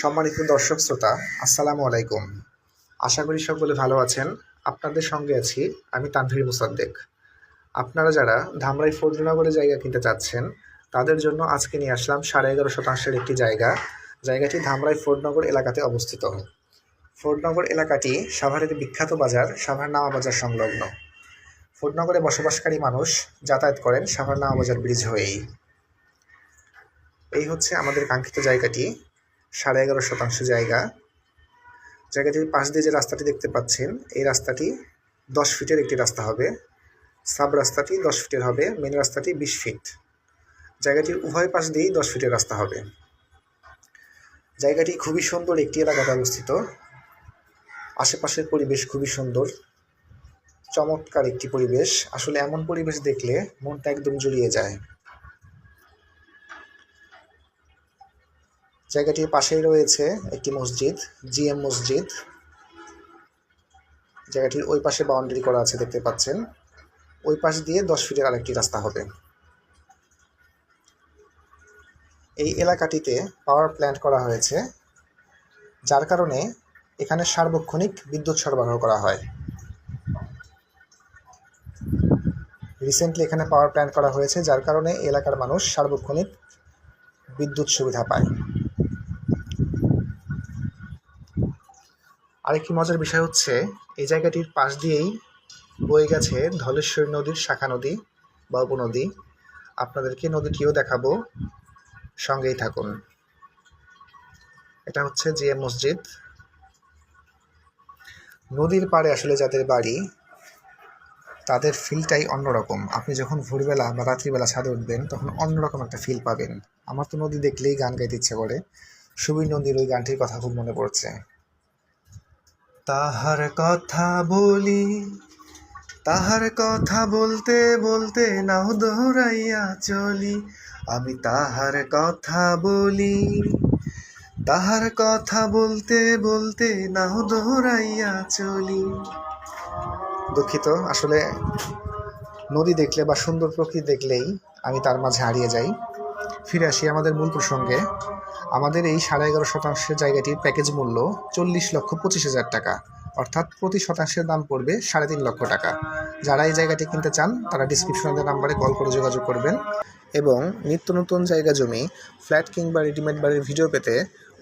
সম্মানিত দর্শক শ্রোতা, আসসালামু আলাইকুম। আশা করি সকলে ভালো আছেন। আপনাদের সঙ্গে আছি আমি তানভীর মুসাদ্দেক। আপনারা যারা ধামরাই ফজলনগরে জায়গা কিনতে চাচ্ছেন, তাদের জন্য আজকে নিয়ে আসলাম সাড়ে এগারো শতাংশের একটি জায়গা। জায়গাটি ধামরাই ফোর্ডনগর এলাকাতে অবস্থিত। ফোর্ডনগর এলাকাটি সাভারের বিখ্যাত বাজার সাভার নামা বাজার সংলগ্ন। ফোর্ডনগরে বসবাসকারী মানুষ যাতায়াত করেন সাভার নামা বাজার ব্রিজ হয়েই। এই হচ্ছে আমাদের কাঙ্ক্ষিত জায়গাটি। সাড়ে এগারো শতাংশ জায়গা। জায়গাটির পাশ দিয়ে যে রাস্তাটি দেখতে পাচ্ছেন, এই রাস্তাটি দশ ফিটের একটি রাস্তা হবে। সাব রাস্তাটি দশ ফিটের হবে মেন রাস্তাটি বিশ ফিট। জায়গাটির উভয় পাশ দিয়েই দশ ফিটের রাস্তা হবে। জায়গাটি খুবই সুন্দর একটি এলাকাতে অবস্থিত। আশেপাশের পরিবেশ খুবই সুন্দর। চমৎকার একটি পরিবেশ। আসলে এমন পরিবেশ দেখলে মনটা একদম জুড়িয়ে যায়। জায়গাটির পাশেই রয়েছে একটি মসজিদ, জিএম মসজিদ। জায়গাটির ওই পাশে বাউন্ডারি করা আছে, দেখতে পাচ্ছেন। ওই পাশ দিয়ে দশ ফিটের আরেকটি রাস্তা হবে। এই এলাকাটিতে পাওয়ার প্ল্যান্ট করা হয়েছে, যার কারণে এখানে সার্বক্ষণিক বিদ্যুৎ সরবরাহ করা হয়। রিসেন্টলি এখানে পাওয়ার প্ল্যান্ট করা হয়েছে, যার কারণে এলাকার মানুষ সার্বক্ষণিক বিদ্যুৎ সুবিধা পায়। আরেকটি মজার বিষয় হচ্ছে, এই জায়গাটির পাশ দিয়েই বয়ে গেছে ধলেশ্বরী নদীর শাখা নদী বা উপনদী। আপনাদেরকে নদীটিও দেখাবো। সঙ্গেই থাকুন। এটা হচ্ছে জিএম মসজিদ। নদীর পাড়ে আসলে যাদের বাড়ি, তাদের ফিলটাই অন্যরকম। আপনি যখন ভোরবেলা বা রাত্রিবেলা ছাদে উঠবেন, তখন অন্যরকম একটা ফিল পাবেন। আমার তো নদী দেখলেই গান গাইতে ইচ্ছে করে। সুবীর নদীর ওই গানটির কথা খুব মনে পড়ছে। তাহার কথা বলি, তাহার কথা বলতে বলতে নাও দৌড়াইয়া চলি। আমি তাহার কথা বলি, তাহার কথা বলতে বলতে নাও দৌড়াইয়া চলি। দুঃখিত, আসলে নদী দেখলে বা সুন্দর প্রকৃতি দেখলেই আমি তার মাঝে হারিয়ে যাই। ফিরে আসি আমাদের মূল প্রসঙ্গে। আমাদের এই সাড়ে এগারো শতাংশের জায়গাটির প্যাকেজ মূল্য চল্লিশ লক্ষ পঁচিশ হাজার টাকা। অর্থাৎ প্রতি শতাংশের দাম পড়বে সাড়ে তিন লক্ষ টাকা। যারা এই জায়গাটি কিনতে চান, তারা ডিসক্রিপশনে নাম্বারে কল করে যোগাযোগ করবেন এবং নিত্য নতুন জায়গা জমি ফ্ল্যাট কিংবা রেডিমেড বাড়ির ভিডিও পেতে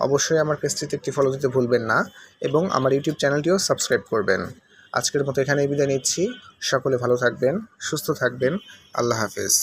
অবশ্যই আমার পেজটিতে একটি ফলো দিতে ভুলবেন না এবং আমার ইউটিউব চ্যানেলটিও সাবস্ক্রাইব করবেন। আজকের মতো এখানেই বিদায় নিচ্ছি। সকলে ভালো থাকবেন, সুস্থ থাকবেন। আল্লাহ হাফেজ।